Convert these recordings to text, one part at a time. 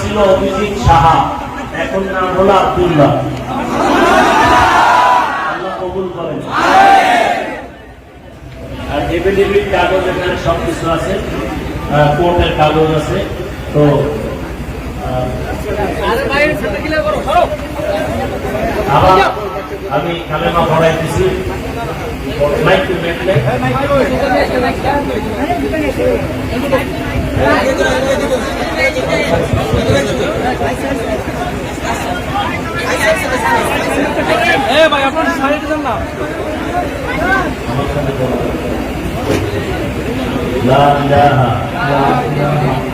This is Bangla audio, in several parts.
ছিল অভিজিৎ সাহা, এখন নাম হলো আব্দুল্লাহ। কবুল করেন। আর কাগজ এখানে সব কিছু আছে কোর্টের কাগজ আছে, তো আমি কালেমা পড়াইতেছি। মাইক টু মাইক ভাই আপনার শাড়িটা দেন না لا إله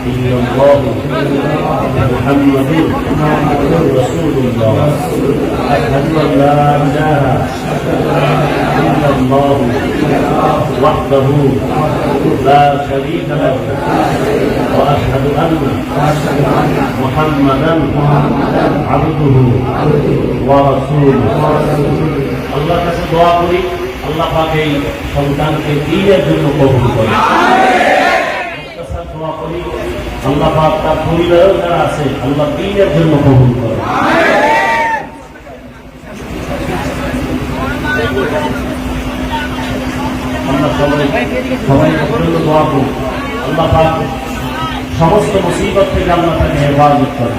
إلا الله محمد رسول الله أشهد أن لا إله إلا الله وحده لا شريك له وأشهد أن محمدا عبده ورسوله আল্লাহ কাছে দোয়া করি আল্লাহ পাক এই সন্তানকে দিনের জন্য কবুল করে মুক্তাসার দোয়া করি আল্লাহ পাক তার পরিবারেও যারা আছে আল্লাহ দিনের জন্য কবুল করে আমরা সবাই সবাই জন্য দোয়া করি আল্লাহ পাক সমস্ত মুসিবত থেকে আল্লাহ তাকে হেফাজত করে